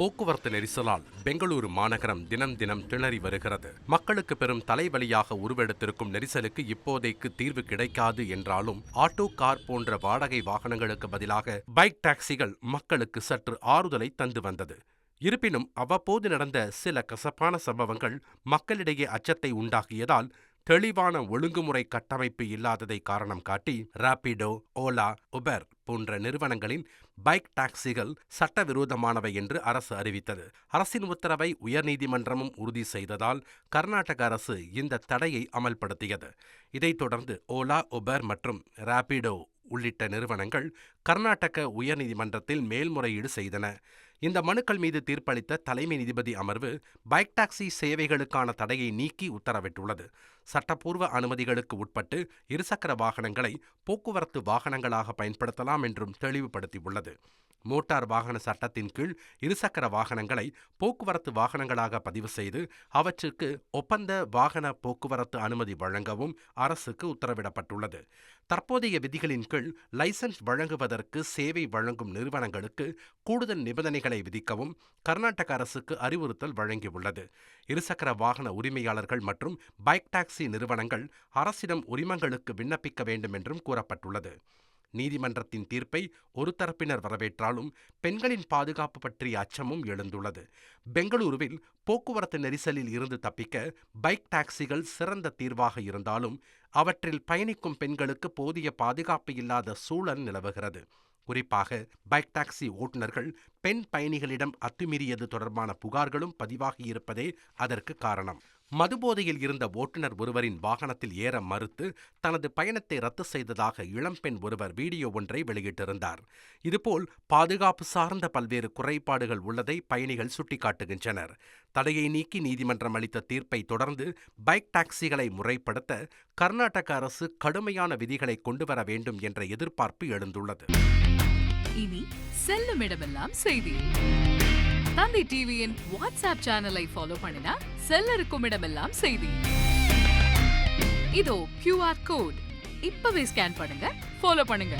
போக்குவரத்து நெரிசலால் பெங்களூரு மாநகரம் தினம் தினம் திணறி வருகிறது. மக்களுக்கு பெரும் தலைவலியாக உருவெடுத்திருக்கும் நெரிசலுக்கு இப்போதைக்கு தீர்வு கிடைக்காது என்றாலும் ஆட்டோ கார் போன்ற வாடகை வாகனங்களுக்கு பதிலாக பைக் டாக்ஸிகள் மக்களுக்கு சற்று ஆறுதலை தந்து வந்தது. இருப்பினும் அவ்வப்போது நடந்த சில கசப்பான சம்பவங்கள் மக்களிடையே அச்சத்தை உண்டாக்கியதால் தெளிவான ஒழுங்குமுறை கட்டமைப்பு இல்லாததை காரணம் காட்டி ராபிடோ ஓலா உபர் போன்ற நிறுவனங்களின் பைக் டாக்ஸிகள் சட்டவிரோதமானவை என்று அரசு அறிவித்தது. அரசின் உத்தரவை உயர்நீதிமன்றமும் உறுதி செய்ததால் கர்நாடக அரசு இந்த தடையை அமல்படுத்தியது. இதைத் தொடர்ந்து ஓலா உபர் மற்றும் ராபிடோ உள்ளிட்ட நிறுவனங்கள் கர்நாடக உயர்நீதிமன்றத்தில் மேல்முறையீடு செய்தன. இந்த மனுக்கள் மீது தீர்ப்பளித்த தலைமை நீதிபதி அமர்வு பைக் டாக்ஸி சேவைகளுக்கான தடையை நீக்கி உத்தரவிட்டுள்ளது. சட்டப்பூர்வ அனுமதிகளுக்கு உட்பட்டு இருசக்கர வாகனங்களை போக்குவரத்து வாகனங்களாக பயன்படுத்தலாம் என்றும் தெளிவுபடுத்தியுள்ளது. மோட்டார் வாகன சட்டத்தின் கீழ் இருசக்கர வாகனங்களை போக்குவரத்து வாகனங்களாக பதிவு செய்து அவற்றுக்கு ஒப்பந்த வாகன போக்குவரத்து அனுமதி வழங்கவும் அரசுக்கு உத்தரவிடப்பட்டுள்ளது. தற்போதைய விதிகளின் கீழ் லைசன்ஸ் வழங்குவதற்கு சேவை வழங்கும் நிறுவனங்களுக்கு கூடுதல் நிபந்தனைகளை விதிக்கவும் கர்நாடக அரசுக்கு அறிவுறுத்தல் வழங்கியுள்ளது. இருசக்கர வாகன உரிமையாளர்கள் மற்றும் பைக் டாக்ஸி டாக்ஸி நிறுவனங்கள் அரசிடம் உரிமங்களுக்கு விண்ணப்பிக்க வேண்டும் என்றும் கூறப்பட்டுள்ளது. நீதிமன்றத்தின் தீர்ப்பை ஒரு தரப்பினர் வரவேற்றாலும் பெண்களின் பாதுகாப்பு பற்றிய அச்சமும் எழுந்துள்ளது. பெங்களூருவில் போக்குவரத்து நெரிசலில் இருந்து தப்பிக்க பைக் டாக்ஸிகள் சிறந்த தீர்வாக இருந்தாலும் அவற்றில் பயணிக்கும் பெண்களுக்கு போதிய பாதுகாப்பு இல்லாத சூழல் நிலவுகிறது. குறிப்பாக பைக் டாக்ஸி ஓட்டுநர்கள் பெண் பயணிகளிடம் அத்துமீறியது தொடர்பான புகார்களும் பதிவாகியிருப்பதே அதற்கு காரணம். மதுபோதையில் இருந்த ஓட்டுநர் ஒருவரின் வாகனத்தில் ஏற மறுத்து தனது பயணத்தை ரத்து செய்ததாக இளம்பெண் ஒருவர் வீடியோ ஒன்றை வெளியிட்டிருந்தார். இதுபோல் பாதுகாப்பு சார்ந்த பல்வேறு குறைபாடுகள் உள்ளதை பயணிகள் சுட்டிக்காட்டுகின்றனர். தடையை நீக்கி நீதிமன்றம் அளித்த தீர்ப்பை தொடர்ந்து பைக் டாக்ஸிகளை முறைப்படுத்த கர்நாடக அரசு கடுமையான விதிகளை கொண்டு வர வேண்டும் என்ற எதிர்பார்ப்பு எழுந்துள்ளது. இனி செல்லும் இடமெல்லாம் செய்தி. தந்தை டிவியின் வாட்ஸ்அப் சேனலை ஃபாலோ பண்ணினா செல்ல இருக்கும் இடமெல்லாம் செய்தி. இதோ கியூஆர் கோட் இப்பவே ஸ்கேன் பண்ணுங்க ஃபாலோ பண்ணுங்க.